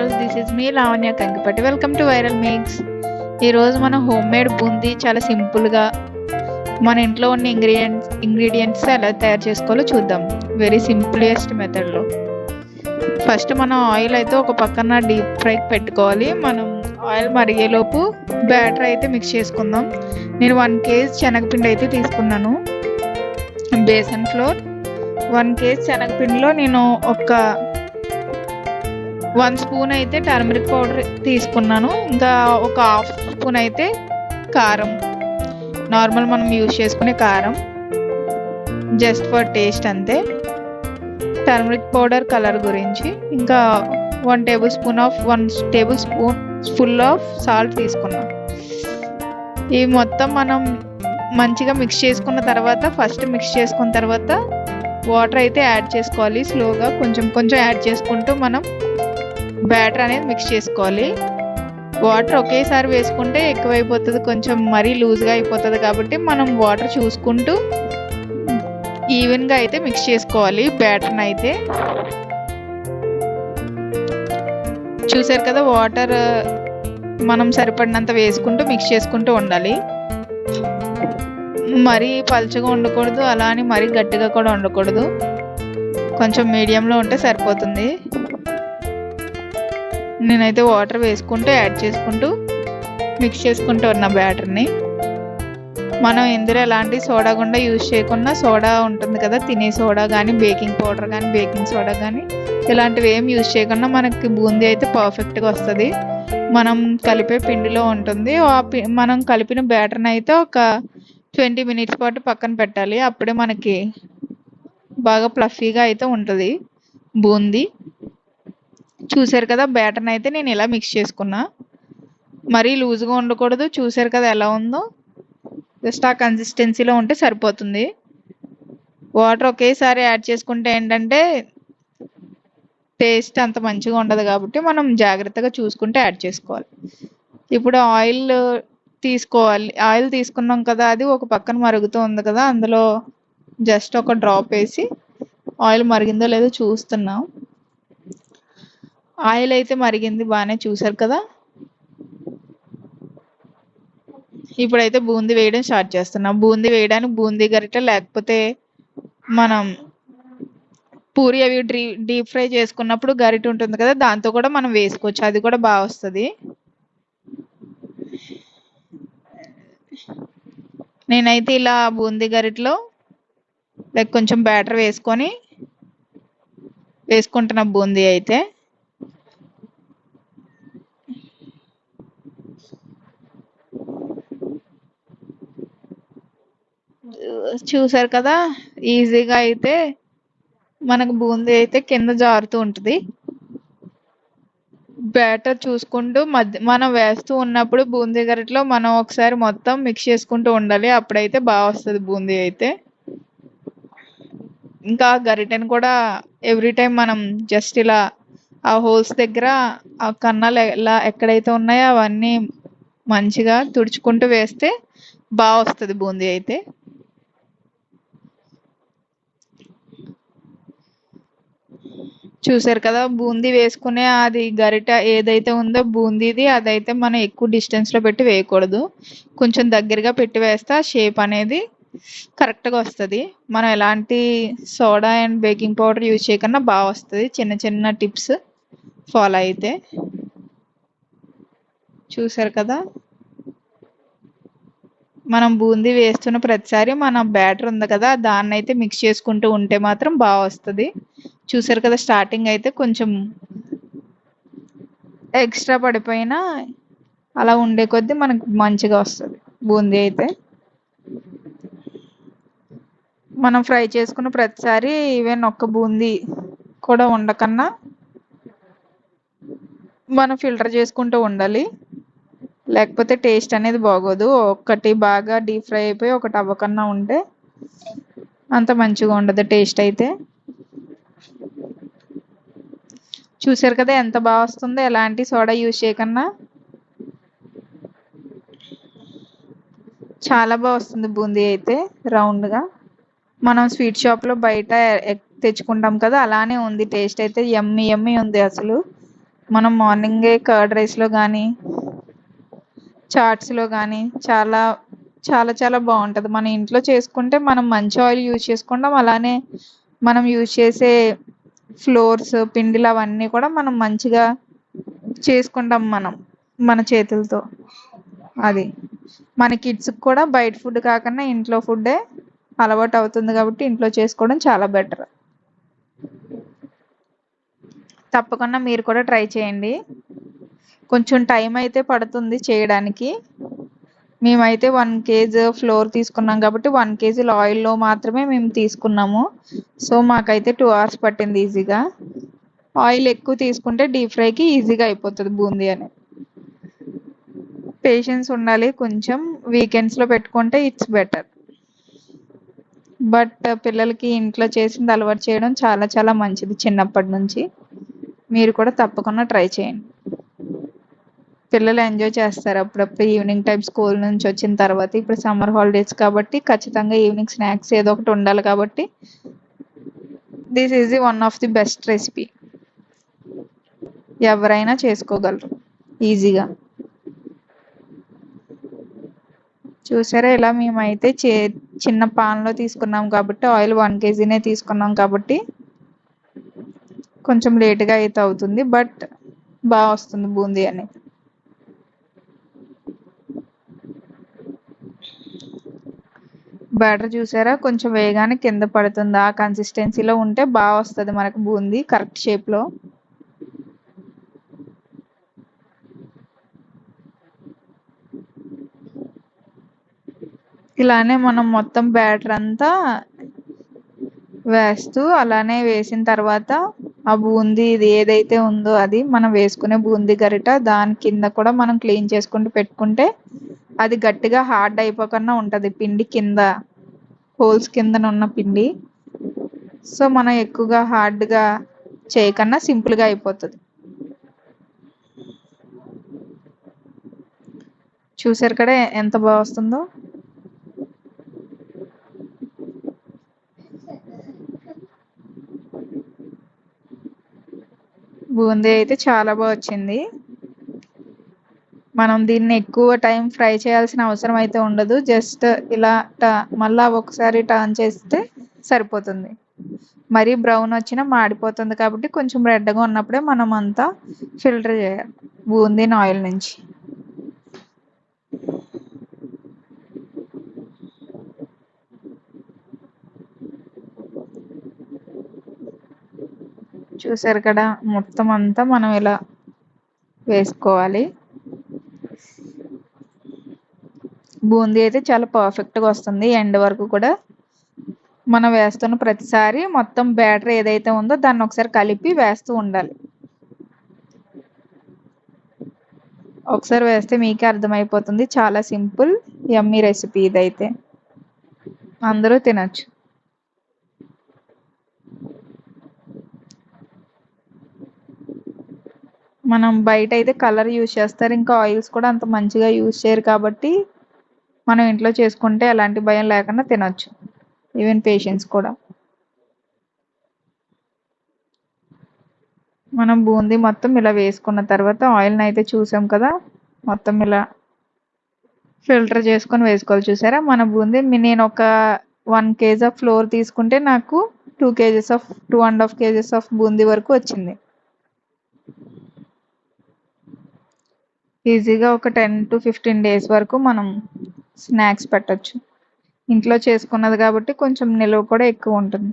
All this is me Lavanya Kankipatti welcome to viral makes ఈరోజు మనం home made boondi చాలా సింపుల్గా మన ఇంట్లో ఉన్న ఇంగ్రీడియంట్స్ ఇంగ్రీడియంట్స్ ఎలా తయారు చేసుకోవాలో చూద్దాం. వెరీ సింపులెస్ట్ మెథడ్లో ఫస్ట్ మనం ఆయిల్ అయితే ఒక పక్కన డీప్ ఫ్రైకి పెట్టుకోవాలి. మనం ఆయిల్ మరిగేలోపు బ్యాటర్ అయితే మిక్స్ చేసుకుందాం. నేను వన్ కేజీ శనగపిండి అయితే తీసుకున్నాను. బేసన్ ఫ్లోర్ వన్ కేజీ శనగపిండిలో నేను ఒక వన్ స్పూన్ అయితే టర్మరిక్ పౌడర్ తీసుకున్నాను. ఇంకా ఒక హాఫ్ స్పూన్ అయితే కారం. నార్మల్ మనం యూజ్ చేసుకునే కారం. జస్ట్ ఫర్ టేస్ట్ అంతే. టర్మరిక్ పౌడర్ కలర్ గురించి. ఇంకా one tablespoon of one tablespoon full of salt తీసుకున్నాం ఇవి మొత్తం మనం మంచిగా మిక్స్ చేసుకున్న తర్వాత ఫస్ట్ మిక్స్ చేసుకున్న తర్వాత వాటర్ అయితే యాడ్ చేసుకోవాలి. స్లోగా కొంచెం కొంచెం యాడ్ చేసుకుంటూ మనం బ్యాటర్ అనేది మిక్స్ చేసుకోవాలి. వాటర్ ఒకేసారి వేసుకుంటే ఎక్కువైపోతుంది. కొంచెం మరీ లూజ్గా అయిపోతుంది కాబట్టి మనం వాటర్ చూసుకుంటూ ఈవెన్గా అయితే మిక్స్ చేసుకోవాలి. బ్యాటర్ని అయితే చూసారు కదా వాటర్ మనం సరిపడినంత వేసుకుంటూ మిక్స్ చేసుకుంటూ ఉండాలి. మరీ పలుచగా ఉండకూడదు. అలా అని మరీ గట్టిగా కూడా ఉండకూడదు. కొంచెం మీడియంలో ఉంటే సరిపోతుంది. నేనైతే వాటర్ వేసుకుంటూ యాడ్ చేసుకుంటూ మిక్స్ చేసుకుంటూ ఉన్న బ్యాటర్ని. మనం ఇందులో ఎలాంటి సోడా గుండా యూజ్ చేయకుండా సోడా ఉంటుంది కదా తినే సోడా కానీ బేకింగ్ పౌడర్ కానీ బేకింగ్ సోడా కానీ ఇలాంటివి ఏం యూజ్ చేయకుండా మనకి బూందీ అయితే పర్ఫెక్ట్గా వస్తుంది. మనం కలిపే పిండిలో ఉంటుంది. ఆ పి మనం కలిపిన బ్యాటర్ని అయితే ఒక ట్వంటీ మినిట్స్ పాటు పక్కన పెట్టాలి. అప్పుడే మనకి బాగా ప్లఫీగా అయితే ఉంటుంది బూందీ. చూసారు కదా బ్యాటర్ని అయితే నేను ఇలా మిక్స్ చేసుకున్నా. మరీ లూజ్గా ఉండకూడదు చూసారు కదా ఎలా ఉందో. జస్ట్ ఆ కన్సిస్టెన్సీలో ఉంటే సరిపోతుంది. వాటర్ ఒకేసారి యాడ్ చేసుకుంటే ఏంటంటే టేస్ట్ అంత మంచిగా ఉండదు కాబట్టి మనం జాగ్రత్తగా చూసుకుంటే యాడ్ చేసుకోవాలి. ఇప్పుడు ఆయిల్ తీసుకోవాలి. ఆయిల్ తీసుకున్నాం కదా అది ఒక పక్కన మరుగుతూ ఉంది కదా అందులో జస్ట్ ఒక డ్రాప్ వేసి ఆయిల్ మరిగిందో లేదో చూస్తున్నాం. ఆయిల్ అయితే మరిగింది బాగానే చూసారు కదా? ఇప్పుడైతే బూందీ వేయడం స్టార్ట్ చేస్తున్నాం. బూందీ వేయడానికి బూందీ గరిట లేకపోతే మనం పూరి అవి డీ డీప్ ఫ్రై చేసుకున్నప్పుడు గరిట ఉంటుంది కదా దాంతో కూడా మనం వేసుకోవచ్చు. అది కూడా బాగా వస్తుంది. నేనైతే ఇలా బూందీ గరిటలో లైక్ కొంచెం బ్యాటర్ వేసుకొని వేసుకుంటున్నా బూందీ అయితే. చూసారు కదా ఈజీగా అయితే మనకు బూందీ అయితే కింద జారుతూ ఉంటుంది. బ్యాటర్ చూసుకుంటూ మధ్య మనం వేస్తూ ఉన్నప్పుడు బూందీ గరిటలో మనం ఒకసారి మొత్తం మిక్స్ చేసుకుంటూ ఉండాలి. అప్పుడైతే బాగా వస్తుంది బూందీ అయితే. ఇంకా గరిటెని కూడా ఎవ్రీ టైం మనం జస్ట్ ఇలా ఆ హోల్స్ దగ్గర ఆ కన్నాలు ఎలా ఎక్కడైతే ఉన్నాయో అవన్నీ మంచిగా తుడుచుకుంటూ వేస్తే బాగా వస్తుంది బూందీ అయితే. చూసారు కదా బూందీ వేసుకునే అది గరిట ఏదైతే ఉందో బూందీది అదైతే మనం ఎక్కువ డిస్టెన్స్లో పెట్టి వేయకూడదు. కొంచెం దగ్గరగా పెట్టి వేస్తే ఆ షేప్ అనేది కరెక్ట్గా వస్తుంది. మనం ఎలాంటి soda and baking powder use చేయకుండా బాగా వస్తుంది. చిన్న చిన్న టిప్స్ ఫాలో అయితే. చూసారు కదా? మనం బూందీ వేస్తున్న ప్రతిసారి మన బ్యాటర్ ఉంది కదా దాన్ని అయితే మిక్స్ చేసుకుంటూ ఉంటే మాత్రం బాగా వస్తుంది. చూసారు కదా స్టార్టింగ్ అయితే కొంచెం ఎక్స్ట్రా పడిపోయినా అలా ఉండే కొద్దీ మనకు మంచిగా వస్తుంది. బూందీ అయితే మనం ఫ్రై చేసుకున్న ప్రతిసారి ఈవెన్ ఒక్క బూందీ కూడా ఉండకన్నా మనం ఫిల్టర్ చేసుకుంటూ ఉండాలి. లేకపోతే టేస్ట్ అనేది బాగోదు. ఒకటి బాగా డీప్ ఫ్రై అయిపోయి ఒకటి అవ్వకన్నా ఉంటే అంత మంచిగా ఉండదు టేస్ట్ అయితే. చూసారు కదా ఎంత బాగా వస్తుందో ఎలాంటి సోడా యూజ్ చేయకన్నా. చాలా బాగా వస్తుంది బూందీ అయితే రౌండ్గా మనం స్వీట్ షాప్లో బయట తెచ్చుకుంటాం కదా అలానే ఉంది టేస్ట్ అయితే యమ్మీ ఎమ్మి ఉంది అసలు. మనం మార్నింగే కర్డ్ రైస్లో కానీ చాట్స్లో కానీ చాలా చాలా చాలా బాగుంటుంది. మన ఇంట్లో చేసుకుంటే మనం మంచి ఆయిల్ యూజ్ చేసుకుంటాం అలానే మనం యూజ్ చేసే ఫ్లోర్స్ పిండిలు అవన్నీ కూడా మనం మంచిగా చేసుకుంటాం మనం మన చేతులతో. అది. మన కిడ్స్కి కూడా బయట ఫుడ్ కాకుండా ఇంట్లో ఫుడ్డే అలవాటు అవుతుంది కాబట్టి ఇంట్లో చేసుకోవడం చాలా బెటర్. తప్పకుండా మీరు కూడా ట్రై చేయండి. కొంచెం టైం అయితే పడుతుంది చేయడానికి. మేమైతే వన్ కేజీ ఫ్లోర్ తీసుకున్నాం కాబట్టి వన్ కేజీ ఆయిల్లో మాత్రమే మేము తీసుకున్నాము. సో మాకైతే టూ అవర్స్ పట్టింది ఈజీగా ఆయిల్ ఎక్కువ తీసుకుంటే డీప్ ఫ్రైకి ఈజీగా అయిపోతుంది బూందీ అనేది పేషెన్స్ ఉండాలి కొంచెం. వీకెండ్స్లో పెట్టుకుంటే ఇట్స్ బెటర్ బట్ పిల్లలకి ఇంట్లో చేసింది అలవాటు చేయడం చాలా చాలా మంచిది చిన్నప్పటి నుంచి. మీరు కూడా తప్పకుండా ట్రై చేయండి. పిల్లలు ఎంజాయ్ చేస్తారు. అప్పుడప్పుడు ఈవినింగ్ టైం స్కూల్ నుంచి వచ్చిన తర్వాత ఇప్పుడు సమ్మర్ హాలిడేస్ కాబట్టి ఖచ్చితంగా ఈవినింగ్ స్నాక్స్ ఏదో ఒకటి ఉండాలి కాబట్టి this is the one of the best recipe. ఎవరైనా చేసుకోగలరు. ఈజీగా. చూసారా ఇలా మేమైతే చే చిన్న పాన్లో తీసుకున్నాం కాబట్టి ఆయిల్ వన్ కేజీనే తీసుకున్నాం కాబట్టి కొంచెం లేట్గా అయితే అవుతుంది. బట్ బాగా వస్తుంది బూందీ అనేది. బ్యాటర్ చూసారా? కొంచెం వేగానే కింద పడుతుంది. ఆ కన్సిస్టెన్సీలో ఉంటే బాగా వస్తుంది మనకు బూందీ కరెక్ట్ షేప్లో ఇలానే మనం మొత్తం బ్యాటర్ అంతా వేస్తూ అలానే వేసిన తర్వాత ఆ బూందీ ఇది ఏదైతే ఉందో అది మనం వేసుకునే బూందీ గరిట దాని కింద కూడా మనం క్లీన్ చేసుకుంటూ పెట్టుకుంటే అది గట్టిగా హార్డ్ అయిపోకుండా ఉంటుంది. పిండి కింద హోల్స్ కింద ఉన్న పిండి. సో మనం ఎక్కువగా హార్డ్గా చేయకన్నా సింపుల్గా అయిపోతుంది. చూసారు కదా ఎంత బాగా వస్తుందో? బూందీ అయితే చాలా బాగా వచ్చింది. మనం దీన్ని ఎక్కువ టైం ఫ్రై చేయాల్సిన అవసరం అయితే ఉండదు. జస్ట్ ఇలా మళ్ళా ఒకసారి టర్న్ చేస్తే సరిపోతుంది. మరీ బ్రౌన్ వచ్చినా మాడిపోతుంది కాబట్టి కొంచెం రెడ్గా ఉన్నప్పుడే మనం అంతా ఫిల్టర్ చేయాలి. బూందీని ఆయిల్ నుంచి. చూసారు కదా మొత్తం అంతా మనం ఇలా వేసుకోవాలి. బూందీ అయితే చాలా పర్ఫెక్ట్గా వస్తుంది. ఎండ్ వరకు కూడా మనం వేస్తున్న ప్రతిసారి మొత్తం బ్యాటర్ ఏదైతే ఉందో దాన్ని ఒకసారి కలిపి వేస్తూ ఉండాలి. ఒకసారి వేస్తే మీకే అర్థమైపోతుంది. చాలా సింపుల్ యమ్మీ రెసిపీ ఇదైతే. అందరూ తినచ్చు. మనం బయట అయితే కలర్ యూజ్ చేస్తారు. ఇంకా ఆయిల్స్ కూడా అంత మంచిగా యూజ్ చేయరు కాబట్టి మనం ఇంట్లో చేసుకుంటే ఎలాంటి భయం లేకుండా తినొచ్చు. ఈవెన్ పేషెంట్స్ కూడా. మనం బూందీ మొత్తం ఇలా వేసుకున్న తర్వాత ఆయిల్ని అయితే చూసాం కదా మొత్తం ఇలా ఫిల్టర్ చేసుకొని వేసుకోవాలి చూసారా? మన బూందీ నేను ఒక వన్ కేజీ ఆఫ్ ఫ్లోర్ తీసుకుంటే నాకు two KGs of two and half KGs of boondi వరకు వచ్చింది. ఈజీగా ఒక టెన్ టు ఫిఫ్టీన్ డేస్ వరకు మనం స్నాక్స్ పెట్టచ్చు. ఇంట్లో చేసుకున్నది కాబట్టి కొంచెం నిలువ కూడా ఎక్కువ ఉంటుంది.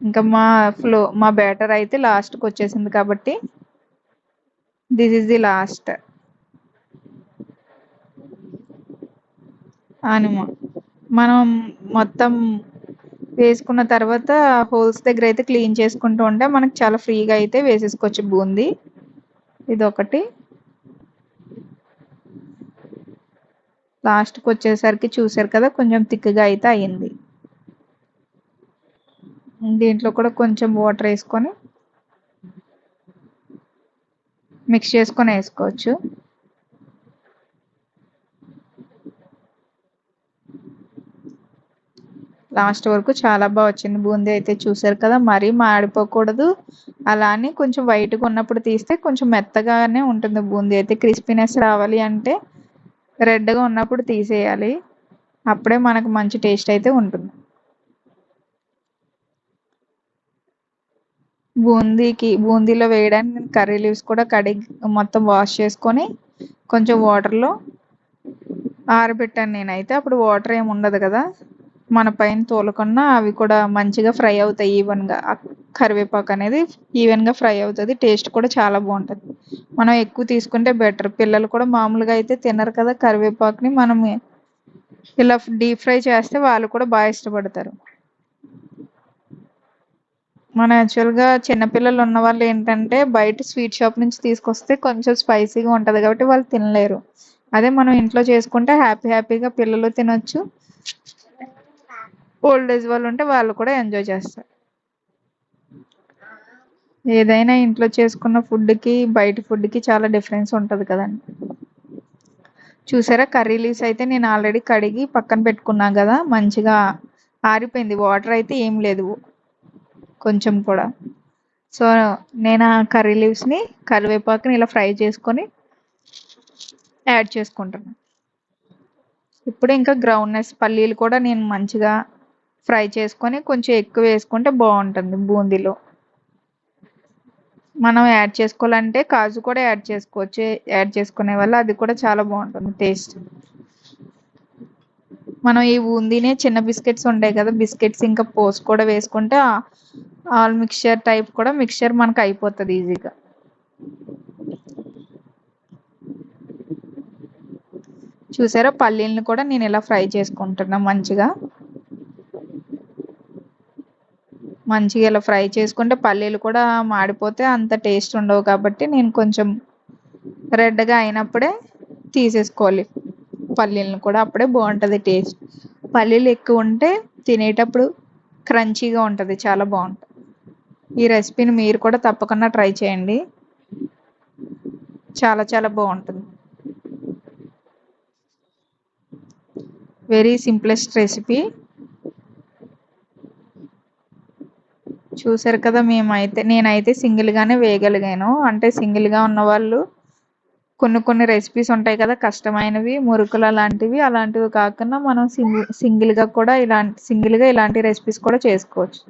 ఇంకా మా ఫ్లో మా బ్యాటర్ అయితే లాస్ట్కి వచ్చేసింది కాబట్టి దిస్ ఈజ్ ది లాస్ట్. అనుమా మనం మొత్తం వేసుకున్న తర్వాత హోల్స్ దగ్గర అయితే క్లీన్ చేసుకుంటూ ఉంటే మనకు చాలా ఫ్రీగా అయితే వేసేసుకోవచ్చు బూందీ. ఇది ఒకటి లాస్ట్కి వచ్చేసరికి చూసారు కదా కొంచెం థిక్గా అయితే అయింది. దీంట్లో కూడా కొంచెం వాటర్ వేసుకొని మిక్స్ చేసుకొని వేసుకోవచ్చు. లాస్ట్ వరకు చాలా బాగా వచ్చింది. బూందీ అయితే చూసారు కదా మరీ మాడిపోకూడదు. అలా అని కొంచెం వైట్గా ఉన్నప్పుడు తీస్తే కొంచెం మెత్తగానే ఉంటుంది బూందీ అయితే. క్రిస్పీనెస్ రావాలి అంటే రెడ్గా ఉన్నప్పుడు తీసేయాలి. అప్పుడే మనకు మంచి టేస్ట్ అయితే ఉంటుంది. బూందీకి బూందీలో వేయడానికి నేను కర్రీ లీవ్స్ కూడా కడిగి మొత్తం వాష్ చేసుకొని కొంచెం వాటర్లో ఆరబెట్టాను నేనైతే. అప్పుడు వాటర్ ఏమి ఉండదు కదా. మన పైన తోలకుండా అవి కూడా మంచిగా ఫ్రై అవుతాయి ఈవెన్గా. కరివేపాకు అనేది ఈవెన్గా ఫ్రై అవుతుంది టేస్ట్ కూడా చాలా బాగుంటుంది. మనం ఎక్కువ తీసుకుంటే బెటర్. పిల్లలు కూడా మామూలుగా అయితే తినరు కదా కరివేపాకుని. మనం ఇలా డీప్ ఫ్రై చేస్తే వాళ్ళు కూడా బాగా ఇష్టపడతారు. మన యాక్చువల్గా చిన్నపిల్లలు ఉన్న వాళ్ళు ఏంటంటే బయట స్వీట్ షాప్ నుంచి తీసుకొస్తే కొంచెం స్పైసీగా ఉంటుంది కాబట్టి వాళ్ళు తినలేరు. అదే మనం ఇంట్లో చేసుకుంటే హ్యాపీ హ్యాపీగా పిల్లలు తినొచ్చు. ఓల్డ్ ఏజ్ వాళ్ళు ఉంటే వాళ్ళు కూడా ఎంజాయ్ చేస్తారు. ఏదైనా ఇంట్లో చేసుకున్న ఫుడ్కి బయట ఫుడ్కి చాలా డిఫరెన్స్ ఉంటుంది కదండి. చూసారా కర్రీ లీవ్స్ అయితే నేను ఆల్రెడీ కడిగి పక్కన పెట్టుకున్నాను కదా మంచిగా ఆరిపోయింది. వాటర్ అయితే ఏం లేదు కొంచెం కూడా. సో నేను ఆ కర్రీ లీవ్స్ని కరివేపాకుని ఇలా ఫ్రై చేసుకొని యాడ్ చేసుకుంటున్నాను ఇప్పుడు ఇంకా గ్రౌండ్నెస్ పల్లీలు కూడా నేను మంచిగా ఫ్రై చేసుకొని కొంచెం ఎక్కువ వేసుకుంటే బాగుంటుంది బూందీలో. మనం యాడ్ చేసుకోవాలంటే కాజు కూడా యాడ్ చేసుకోవచ్చు. యాడ్ చేసుకునే వల్ల అది కూడా చాలా బాగుంటుంది టేస్ట్. మనం ఈ బూందీనే చిన్న బిస్కెట్స్ ఉంటాయి కదా బిస్కెట్స్ ఇంకా పోస్ కూడా వేసుకుంటే ఆల్ మిక్చర్ టైప్ కూడా మిక్చర్ మనకు అయిపోతుంది ఈజీగా. చూసారా పల్లీలను కూడా నేను ఇలా ఫ్రై చేసుకుంటున్నా మంచిగా. మంచిగా ఇలా ఫ్రై చేసుకుంటే పల్లీలు కూడా మాడిపోతే అంత టేస్ట్ ఉండవు కాబట్టి నేను కొంచెం రెడ్గా అయినప్పుడే తీసేసుకోవాలి. పల్లీలను కూడా అప్పుడే బాగుంటుంది టేస్ట్ పల్లీలు ఎక్కువ ఉంటే తినేటప్పుడు క్రంచీగా ఉంటుంది చాలా బాగుంటుంది. ఈ రెసిపీని మీరు కూడా తప్పకుండా ట్రై చేయండి. చాలా చాలా బాగుంటుంది. వెరీ సింప్లెస్ట్ రెసిపీ చూసారు కదా మేమైతే నేనైతే సింగిల్గానే వేయగలిగాను. అంటే సింగిల్గా ఉన్న వాళ్ళు కొన్ని కొన్ని రెసిపీస్ ఉంటాయి కదా కష్టమైనవి మురుకులు అలాంటివి అలాంటివి కాకుండా మనం సింగిల్ సింగిల్గా కూడా ఇలాంటి సింగిల్గా ఇలాంటి రెసిపీస్ కూడా చేసుకోవచ్చు.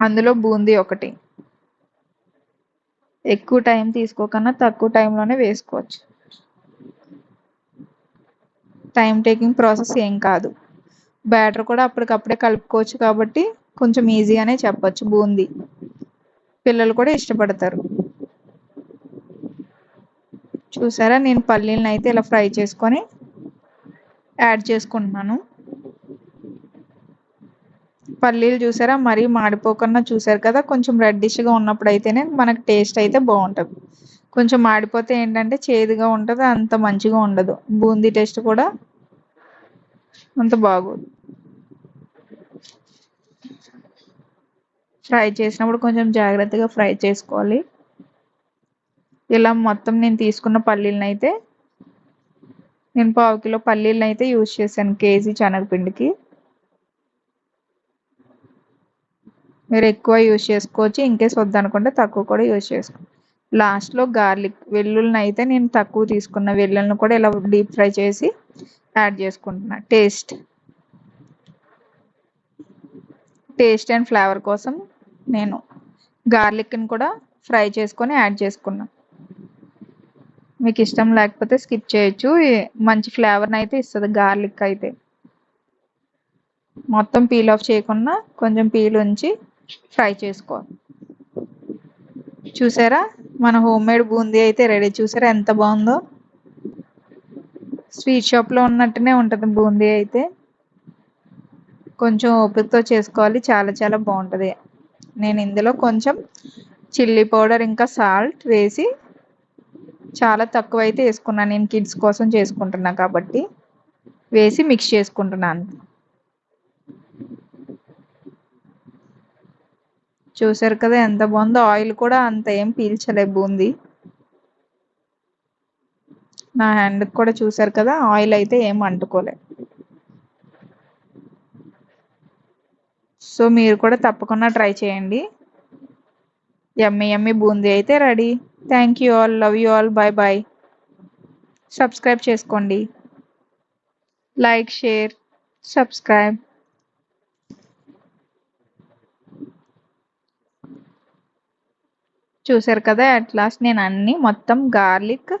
అందులో బూందీ ఒకటి. ఎక్కువ టైం తీసుకోకన్నా తక్కువ టైంలోనే వేసుకోవచ్చు. టైం టేకింగ్ ప్రాసెస్ ఏం కాదు. బ్యాటర్ కూడా అప్పటికప్పుడే కలుపుకోవచ్చు కాబట్టి కొంచెం ఈజీగానే చెప్పచ్చు బూందీ. పిల్లలు కూడా ఇష్టపడతారు. చూసారా? నేను పల్లీలను అయితే ఇలా ఫ్రై చేసుకొని యాడ్ చేసుకుంటున్నాను. పల్లీలు చూసారా? మరీ మాడిపోకుండా చూసారు కదా? కొంచెం రెడ్డిష్గా ఉన్నప్పుడు అయితేనే మనకు టేస్ట్ అయితే బాగుంటుంది. కొంచెం మాడిపోతే ఏంటంటే చేదుగా ఉంటుంది అంత మంచిగా ఉండదు. బూందీ టేస్ట్ కూడా అంత బాగోదు. ఫ్రై చేసినప్పుడు కొంచెం జాగ్రత్తగా ఫ్రై చేసుకోవాలి. ఇలా మొత్తం నేను తీసుకున్న పల్లీలను అయితే నేను పావు కిలో పల్లీలను అయితే యూజ్ చేశాను కేజీ శనగపిండికి. మీరు ఎక్కువ యూజ్ చేసుకోవచ్చు ఇంకేస్ వద్దనుకుంటే తక్కువ కూడా యూజ్ చేసుకో లాస్ట్లో గార్లిక్ వెల్లుల్ని అయితే నేను తక్కువ తీసుకున్న వెల్లుల్ని కూడా ఇలా డీప్ ఫ్రై చేసి యాడ్ చేసుకుంటున్నా. టేస్ట్ టేస్ట్ అండ్ ఫ్లేవర్ కోసం నేను గార్లిక్ని కూడా ఫ్రై చేసుకొని యాడ్ చేసుకున్నా. మీకు ఇష్టం లేకపోతే స్కిప్ చేయొచ్చు. మంచి ఫ్లేవర్ని అయితే ఇస్తుంది గార్లిక్ అయితే. మొత్తం పీల్ ఆఫ్ చేయకుండా కొంచెం పీల్ ఉంచి ఫ్రై చేసుకోవాలి. చూసారా? మన హోమ్ మేడ్ బూందీ అయితే రెడీ. చూసారా ఎంత బాగుందో? స్వీట్ షాప్లో ఉన్నట్టునే ఉంటుంది బూందీ అయితే. కొంచెం ఓపికతో చేసుకోవాలి. చాలా చాలా బాగుంటుంది. నేను ఇందులో కొంచెం చిల్లీ పౌడర్ ఇంకా సాల్ట్ వేసి చాలా తక్కువ అయితే వేసుకున్నాను నేను కిడ్స్ కోసం చేసుకుంటున్నా కాబట్టి. వేసి మిక్స్ చేసుకుంటున్నాను చూసారు కదా ఎంత బాగుందో. ఆయిల్ కూడా అంత ఏం పీల్చలే బూంది. నా హ్యాండ్కి కూడా చూసారు కదా ఆయిల్ అయితే ఏం అంటుకోలేదు సో మీరు కూడా తప్పకుండా ట్రై చేయండి. ఎమ్మి ఎమ్మి బూందీ అయితే ready. Thank you all love you all bye bye subscribe చేసుకోండి. లైక్ షేర్ సబ్స్క్రైబ్ చూసారు కదా? అట్ లాస్ట్ నేను అన్ని మొత్తం గార్లిక్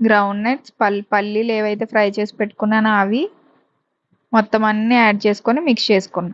గ్రౌండ్ నట్స్ పల్ పల్లీలు ఏవైతే ఫ్రై చేసి పెట్టుకున్నానో అవి మొత్తం అన్నీ యాడ్ చేసుకొని మిక్స్ చేసుకున్నాను